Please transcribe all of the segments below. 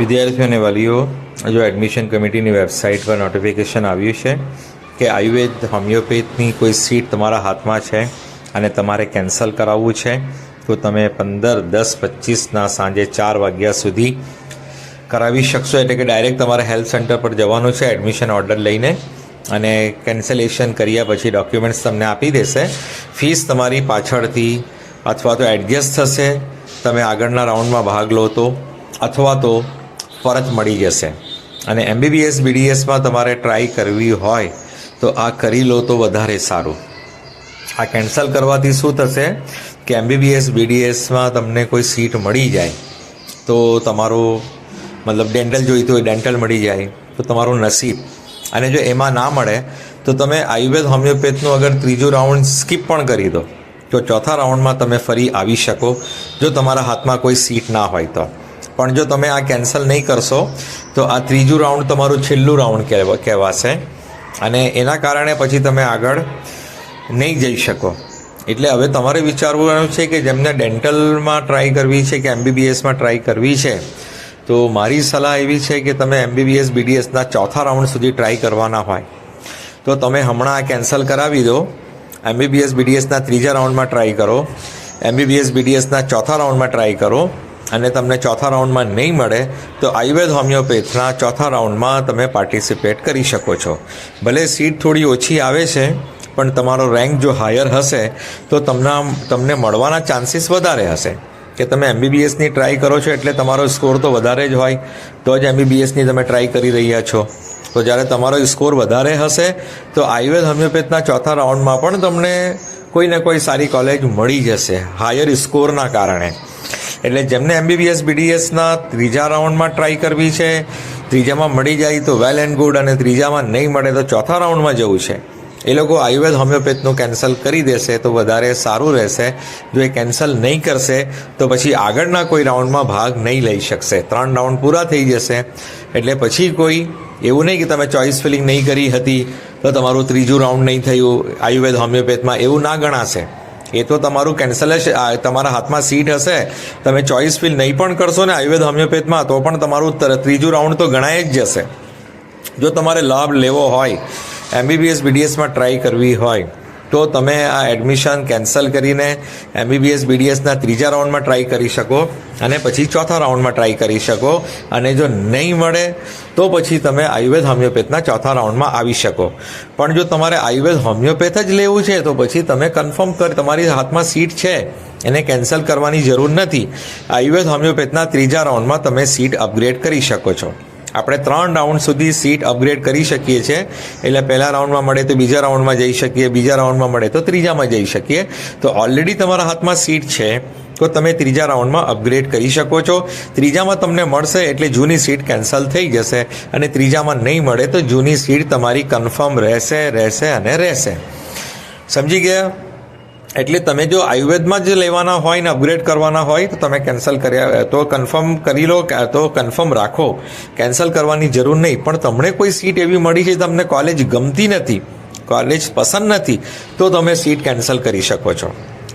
વિદ્યાર્થીઓ અને વાલીઓ, જો એડમિશન કમિટીની વેબસાઇટ પર નોટિફિકેશન આવ્યું છે કે આયુર્વેદ હોમિયોપેથની કોઈ સીટ તમારા હાથમાં છે અને તમારે કેન્સલ કરાવવું છે, તો તમે પંદર, દસ, પચીસના સાંજે ચાર વાગ્યા સુધી કરાવી શકશો. એટલે કે ડાયરેક્ટ તમારે હેલ્થ સેન્ટર પર જવાનું છે એડમિશન ઓર્ડર લઈને અને કેન્સલેશન કર્યા પછી ડોક્યુમેન્ટ્સ તમને આપી દેશે. ફીસ તમારી પાછળથી અથવા તો એડજસ્ટ થશે. તમે આગળના રાઉન્ડમાં ભાગ લો તો, અથવા તો પરત મળી જશે. અને એમબીબીએસ બીડીએસમાં તમારે ટ્રાય કરવી હોય તો આ કરી લો તો વધારે સારું. આ કેન્સલ કરવાથી શું થશે કે એમબીબીએસ બીડીએસમાં તમને કોઈ સીટ મળી જાય તો તમારું મતલબ ડેન્ટલ જોઈતું હોય ડેન્ટલ મળી જાય તો તમારું નસીબ. અને જો એમાં ના મળે તો તમે આયુર્વેદ, હોમિયોપેથનું અગર ત્રીજું રાઉન્ડ સ્કીપ પણ કરી દો, તો ચોથા રાઉન્ડમાં તમે ફરી આવી શકો જો તમારા હાથમાં કોઈ સીટ ના હોય તો. પણ જો તમે આ કેન્સલ નહીં કરશો, તો આ ત્રીજું રાઉન્ડ તમારું છેલ્લું રાઉન્ડ કહેવાશે. અને એના કારણે પછી તમે આગળ નહીં જઈ શકો. એટલે હવે તમારે વિચારવાનું છે કે જેમને ડેન્ટલમાં ટ્રાય કરવી છે કે એમબીબીએસમાં ટ્રાય કરવી છે, તો મારી સલાહ એવી છે કે તમે એમબીબીએસ, બીડીએસના ચોથા રાઉન્ડ સુધી ટ્રાય કરવાના હોય. તો તમે હમણાં આ કેન્સલ કરાવી દો. એમબીબીએસ, બીડીએસના ત્રીજા રાઉન્ડમાં ટ્રાય કરો. એમબીબીએસ, બીડીએસના ચોથા રાઉન્ડમાં ટ્રાય કરો. અને તમને ચોથા રાઉન્ડમાં નહીં મળે, તો આયુર્વેદ હોમિયોપેથના ચોથા રાઉન્ડમાં તમે પાર્ટિસિપેટ કરી શકો છો. ભલે સીટ થોડી ઓછી આવે છે, પણ તમારો રેન્ક જો હાયર હશે, તો તમને તમને મળવાના ચાન્સીસ વધારે હશે. કે તમે એમબીબીએસની ટ્રાય કરો છો એટલે તમારો સ્કોર તો વધારે જ હોય, તો જ એમબીબીએસની તમે ટ્રાય કરી રહ્યા છો. તો જ્યારે તમારો સ્કોર વધારે હશે, તો આયુર્વેદ હોમિયોપેથના ચોથા રાઉન્ડમાં પણ તમને કોઈ ને કોઈ સારી કોલેજ મળી જશે, હાયર સ્કોરના કારણે. એટલે જેમને એમબીબીએસ બીડીએસના ત્રીજા રાઉન્ડમાં ટ્રાય કરવી છે, ત્રીજામાં મળી જાય તો વેલ એન્ડ ગુડ અને ત્રીજામાં નહીં મળે તો ચોથા રાઉન્ડમાં જવું છે. એ લોકો આયુર્વેદ હોમિયોપેથનું કેન્સલ કરી દેશે તો વધારે સારું રહેશે. જો એ કેન્સલ નહીં કરશે તો પછી આગળના કોઈ રાઉન્ડમાં ભાગ નહીં લઈ શકશે. ત્રણ રાઉન્ડ પૂરા થઈ જશે. એટલે પછી કોઈ એવું નહીં કે તમે ચોઇસ ફિલિંગ નહીં કરી હતી તો તમારું ત્રીજું રાઉન્ડ નહીં થયું. આયુર્વેદ હોમિયોપેથમાં એવું ના ગણાશે. એ તો તમારું કેન્સલ હશે તમારા હાથમાં સીટ હશે. તમે ચોઇસ ફિલ નહીં પણ કરશો ને આયુર્વેદ હોમિયોપેથમાં તો પણ તમારું તર- ત્રીજું રાઉન્ડ તો ગણાય જ જશે. જો તમારે લાભ લેવો હોય એમબીબીએસ બીડીએસમાં ટ્રાય કરવી હોય તો તમે આ એડમિશન કેન્સલ કરીને એમબીબીએસ બીડીએસના ત્રીજા રાઉન્ડમાં ટ્રાય કરી શકો અને પછી ચોથા રાઉન્ડમાં ટ્રાય કરી શકો. અને જો નહીં મળે, તો પછી તમે આયુર્વેદ હોમિયોપેથના ચોથા રાઉન્ડમાં આવી શકો. પણ જો તમારે આયુર્વેદ હોમિયોપેથ જ લેવું છે, તો પછી તમે કન્ફર્મ કર, તમારી હાથમાં સીટ છે, એને કેન્સલ કરવાની જરૂર નથી. આયુર્વેદ હોમિયોપેથના ત્રીજા રાઉન્ડમાં તમે સીટ અપગ્રેડ કરી શકો છો. આપણે ત્રણ રાઉન્ડ સુધી સીટ અપગ્રેડ કરી શકીએ છીએ. એટલે પહેલા રાઉન્ડમાં મળે તો બીજા રાઉન્ડમાં જઈ શકીએ, બીજા રાઉન્ડમાં મળે તો ત્રીજામાં જઈ શકીએ. તો ઓલરેડી તમારા હાથમાં સીટ છે, તો તમે ત્રીજા રાઉન્ડમાં અપગ્રેડ કરી શકો છો. ત્રીજામાં તમને મળશે એટલે જૂની સીટ કેન્સલ થઈ જશે. અને ત્રીજામાં નહીં મળે તો જૂની સીટ તમારી કન્ફર્મ રહેશે રહેશે અને રહેશે. સમજી ગયા? એટલે તમે જો આયુર્વેદમાં જ લેવાના હોય ને અપગ્રેડ કરવાના હોય, તો તમે કેન્સલ કર્યા તો કન્ફર્મ કરી લો તો કન્ફર્મ રાખો. કેન્સલ કરવાની જરૂર નહીં, પણ તમને કોઈ સીટ એવી મળી છે તમને કોલેજ ગમતી નથી કોલેજ પસંદ નથી, તો તમે સીટ કેન્સલ કરી શકો છો.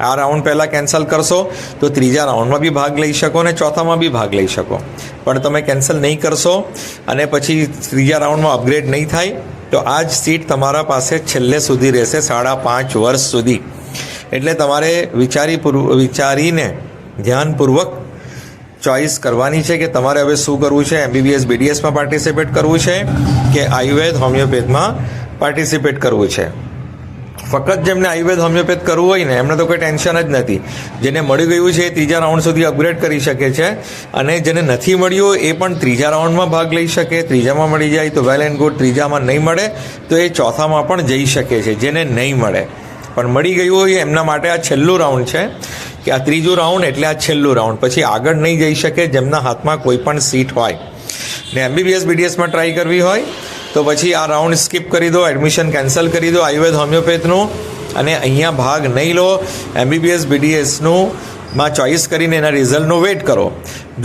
આ રાઉન્ડ પહેલાં કેન્સલ કરશો, તો ત્રીજા રાઉન્ડમાં બી ભાગ લઈ શકો અને ચોથામાં બી ભાગ લઈ શકો. પણ તમે કેન્સલ નહીં કરશો, અને પછી ત્રીજા રાઉન્ડમાં અપગ્રેડ નહીં થાય, તો આ જ સીટ તમારા પાસે છેલ્લે સુધી રહેશે, સાડા પાંચ વર્ષ સુધી. એટલે તમારે વિચારી વિચારીને ધ્યાનપૂર્વક ચોઈસ કરવાની છે કે તમારે હવે શું કરવું છે? એમબીબીએસ બીડીએસમાં પાર્ટિસિપેટ કરવું છે કે આયુર્વેદ, હોમિયોપેથમાં પાર્ટિસિપેટ કરવું છે? ફક્ત જેમને આયુર્વેદ, હોમિયોપેથ કરવું હોય ને, એમને તો કોઈ ટેન્શન જ નથી. જેને મળી ગયું છે એ ત્રીજા રાઉન્ડ સુધી અપગ્રેડ કરી શકે છે અને જેને નથી મળ્યું એ પણ ત્રીજા રાઉન્ડમાં ભાગ લઈ શકે. ત્રીજામાં મળી જાય તો વેલ એન્ડ ગુડ ત્રીજામાં નહીં મળે તો એ ચોથામાં પણ જઈ શકે છે, જેને નહીં મળે. પણ મળી ગયું હોય એમના માટે આ છેલ્લું રાઉન્ડ છે કે આ ત્રીજું રાઉન્ડ એટલે આ છેલ્લું રાઉન્ડ. પછી આગળ નહીં જઈ શકે જેમના હાથમાં કોઈ પણ સીટ હોય. ને એમબીબીએસ, બીડીએસમાં ટ્રાય કરવી હોય તો પછી આ રાઉન્ડ સ્કીપ કરી દો, એડમિશન કેન્સલ કરી દો, આયુર્વેદ, હોમિયોપેથનું. અને અહીંયા ભાગ નહીં લો, એમબીબીએસ બીડીએસનું માં ચોઈસ કરીને એના રિઝલ્ટનો વેટ કરો.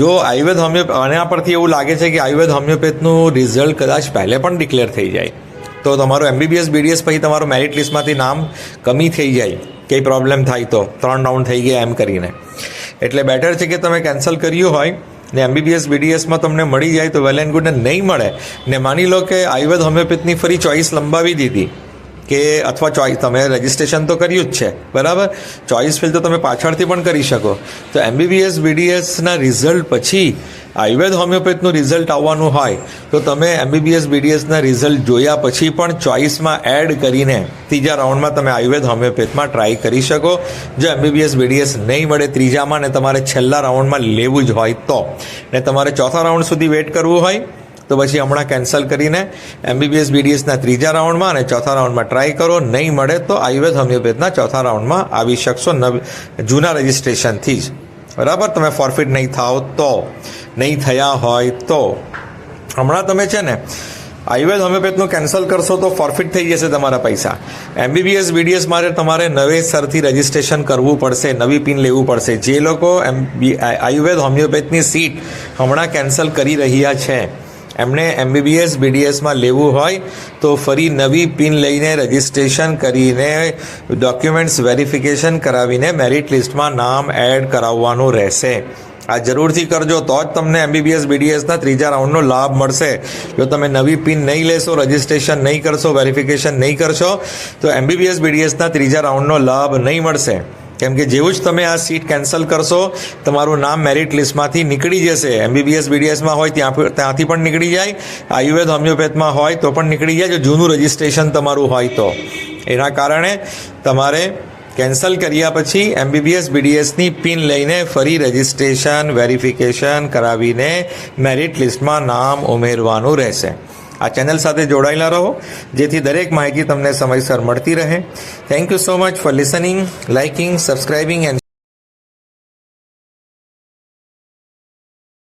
જો આયુર્વેદ, હોમિયો આના પરથી એવું લાગે છે કે આયુર્વેદ, હોમિયોપેથનું રિઝલ્ટ કદાચ પહેલે પણ ડિક્લેર થઈ જાય. તો તમારું એમબીબીએસ બીડીએસ પછી તમારું મેરિટ લિસ્ટમાંથી નામ કમી થઈ જાય, કંઈ પ્રોબ્લેમ થાય તો ત્રણ રાઉન્ડ થઈ ગયા એમ કરીને. એટલે બેટર છે કે તમે કેન્સલ કર્યું હોય ને એમબીબીએસ બીડીએસમાં તમને મળી જાય તો વેલ એન્ડ ગુડને નહીં મળે ને માની લો કે આયુર્વેદ હોમિયોપેથની ફરી ચોઈસ લંબાવી દીધી કે અથવા ચોઈસ તમે રજિસ્ટ્રેશન તો કર્યું જ છે, બરાબર? ચોઈસ ફિલ તો તમે પાછળથી પણ કરી શકો. તો એમબીબીએસ બીડીએસના રિઝલ્ટ પછી આયુર્વેદ હોમિયોપેથનું રિઝલ્ટ આવવાનું હોય તો તમે એમબીબીએસ બીડીએસના રિઝલ્ટ જોયા પછી પણ ચોઇસમાં એડ કરીને ત્રીજા રાઉન્ડમાં તમે આયુર્વેદ હોમિયોપેથમાં ટ્રાય કરી શકો. જો એમબીબીએસ બીડીએસ નહીં મળે ત્રીજામાં ને તમારે છેલ્લા રાઉન્ડમાં લેવું જ હોય તો. ને તમારે ચોથા રાઉન્ડ સુધી વેઇટ કરવું હોય તો પછી હમણાં કેન્સલ કરીને એમબીબીએસ બીડીએસના ત્રીજા રાઉન્ડમાં અને ચોથા રાઉન્ડમાં ટ્રાય કરો. નહીં મળે તો આયુર્વેદ હોમિયોપેથના ચોથા રાઉન્ડમાં આવી શકશો નવ જૂના રજિસ્ટ્રેશનથી જ. બરાબર? તમે ફોરફિટ નહીં થાઓ તો, નહીં થયા હોય તો. હમણાં તમે છે ને, આયુર્વેદ હોમિયોપેથનું કેન્સલ કરશો તો ફોરફિટ થઈ જશે તમારા પૈસા. એમબીબીએસ બીડીએસ માટે તમારે નવેસરથી રજિસ્ટ્રેશન કરવું પડશે, નવી પિન લેવું પડશે. જે લોકો એમ આયુર્વેદ હોમિયોપેથની સીટ હમણાં કેન્સલ કરી રહ્યા છે. એમણે એમબીબીએસ, બીડીએસમાં લેવું હોય તો ફરી નવી પિન લઈને રજિસ્ટ્રેશન કરીને ડોક્યુમેન્ટ્સ વેરિફિકેશન કરાવીને મેરિટ લિસ્ટમાં નામ એડ કરાવવાનું રહેશે. આ જરૂરથી કરજો, તો જ તમને એમબીબીએસ, બીડીએસના ત્રીજા રાઉન્ડનો લાભ મળશે. જો તમે નવી પિન નહીં લેશો, રજિસ્ટ્રેશન નહીં કરશો, વેરિફિકેશન નહીં કરશો, તો એમબીબીએસ, બીડીએસના ત્રીજા રાઉન્ડનો લાભ નહીં મળશે. કેમ કે જેવું જ તમે આ સીટ કેન્સલ કરશો, તમારું નામ મેરિટ લિસ્ટમાંથી નીકળી જશે. એમબીબીએસ બીડીએસમાં હોય ત્યાં ત્યાંથી પણ નીકળી જાય. આયુર્વેદ હોમિયોપેથમાં હોય તો પણ નીકળી જાય. જો જૂનું રજિસ્ટ્રેશન તમારું હોય તો. એના કારણે તમારે કેન્સલ કર્યા પછી એમબીબીએસ બીડીએસની પિન લઈને ફરી રજિસ્ટ્રેશન વેરિફિકેશન કરાવીને મેરિટ લિસ્ટમાં નામ ઉમેરવાનું રહેશે. આ ચેનલ સાથે જોડાયેલા રહો. જેથી દરેક માહિતી તમને સમયસર મળતી રહે. Thank you so much for listening liking subscribing and